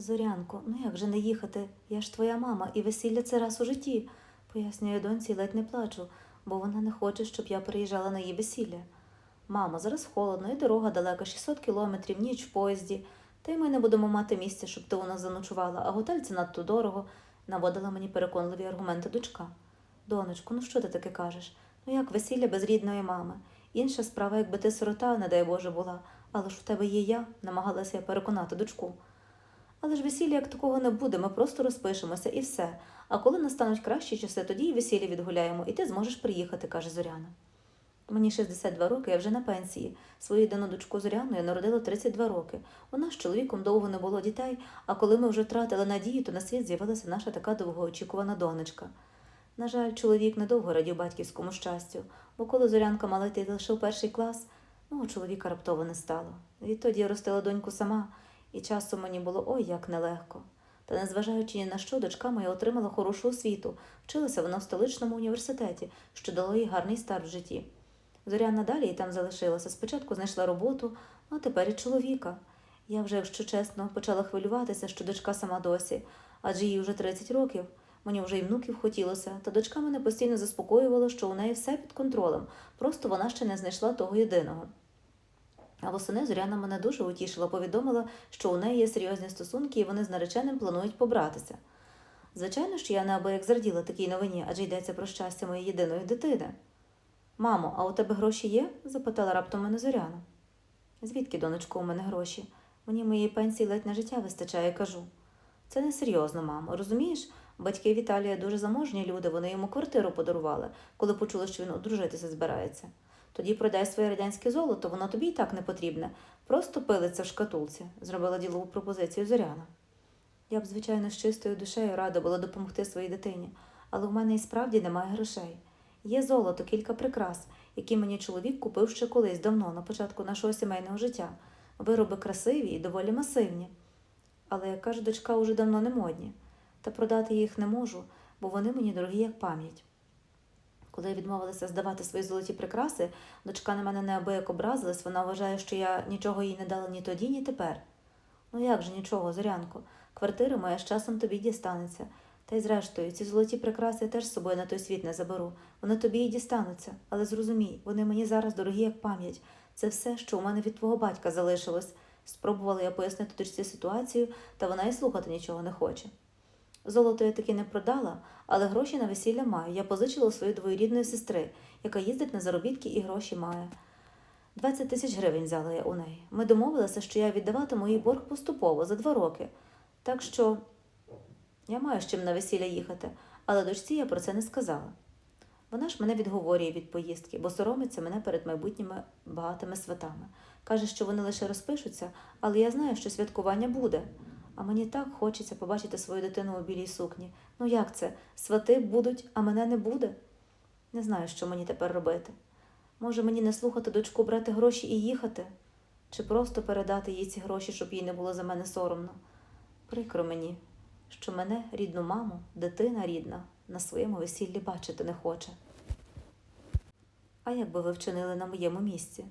Зорянко, ну як же не їхати? Я ж твоя мама, і весілля це раз у житті, пояснюю доньці ледь не плачу, бо вона не хоче, щоб я приїжджала на її весілля. Мамо, зараз холодно, і дорога далека, 600 кілометрів, ніч в поїзді. Та й ми не будемо мати місця, щоб ти у нас заночувала, а готель це надто дорого, наводила мені переконливі аргументи дочка. Донечку, ну що ти таке кажеш? Ну як весілля без рідної мами? Інша справа, якби ти сирота, не дай Боже, була, але ж в тебе є я, намагалася я переконати дочку. Але ж весілля як такого не буде, ми просто розпишемося і все. А коли настануть кращі часи, тоді і весілля відгуляємо, і ти зможеш приїхати, каже Зоряна. Мені 62 роки, я вже на пенсії. Свою єдину дочку Зоряну я народила 32 роки. У нас з чоловіком довго не було дітей, а коли ми вже втратили надію, то на світ з'явилася наша така довгоочікувана донечка. На жаль, чоловік недовго радів батьківському щастю, бо коли Зорянка мала йти лише у перший клас, мого чоловіка раптово не стало. Відтоді я ростила доньку сама, і часом мені було ой як нелегко. Та незважаючи ні на що, дочка моя отримала хорошу освіту, вчилася вона в столичному університеті, що дало їй гарний старт в житті. Зоряна далі і там залишилася. Спочатку знайшла роботу, а тепер і чоловіка. Я вже, якщо чесно, почала хвилюватися, що дочка сама досі, адже їй вже 30 років. Мені вже й внуків хотілося, та дочка мене постійно заспокоювала, що у неї все під контролем, просто вона ще не знайшла того єдиного. А восени Зоряна мене дуже утішила, повідомила, що у неї є серйозні стосунки і вони з нареченим планують побратися. Звичайно, що я неабияк зраділа такій новині, адже йдеться про щастя моєї єдиної дитини. Мамо, а у тебе гроші є? запитала раптом мене Зоряна. Звідки, донечко, у мене гроші? Мені моєї пенсії ледь на життя вистачає, кажу. Це несерйозно, мамо. Розумієш? Батьки Віталія дуже заможні люди, вони йому квартиру подарували, коли почули, що він одружитися збирається. Тоді продай своє радянське золото, воно тобі і так не потрібне. Просто пилиться в шкатулці, зробила ділову пропозицію Зоряна. Я б, звичайно, з чистою душею рада була допомогти своїй дитині, але в мене і справді немає грошей. Є золото, кілька прикрас, які мені чоловік купив ще колись давно, на початку нашого сімейного життя. Вироби красиві і доволі масивні. Але, як каже дочка, уже давно не модні. Та продати їх не можу, бо вони мені дорогі як пам'ять. Коли я відмовилася здавати свої золоті прикраси, дочка на мене неабияк образилась, вона вважає, що я нічого їй не дала ні тоді, ні тепер. Ну як же нічого, Зорянко, квартира моя з часом тобі дістанеться. Та й зрештою, ці золоті прикраси я теж з собою на той світ не заберу. Вони тобі і дістануться, але зрозумій, вони мені зараз дорогі як пам'ять. Це все, що у мене від твого батька залишилось. Спробувала я пояснити дочці ситуацію, та вона і слухати нічого не хоче. Золото я таки не продала, але гроші на весілля маю. Я позичила у своєї двоюрідної сестри, яка їздить на заробітки і гроші має. 20 тисяч гривень взяла я у неї. Ми домовилися, що я віддаватиму їй борг поступово за два роки. Так що я маю з чим на весілля їхати, але дочці я про це не сказала. Вона ж мене відговорює від поїздки, бо соромиться мене перед майбутніми багатими сватами. Каже, що вони лише розпишуться, але я знаю, що святкування буде. А мені так хочеться побачити свою дитину у білій сукні. Ну як це? Свати будуть, а мене не буде? Не знаю, що мені тепер робити. Може, мені не слухати дочку, брати гроші і їхати? Чи просто передати їй ці гроші, щоб їй не було за мене соромно? Прикро мені, що мене, рідну маму, дитина рідна, на своєму весіллі бачити не хоче. А як би ви вчинили на моєму місці?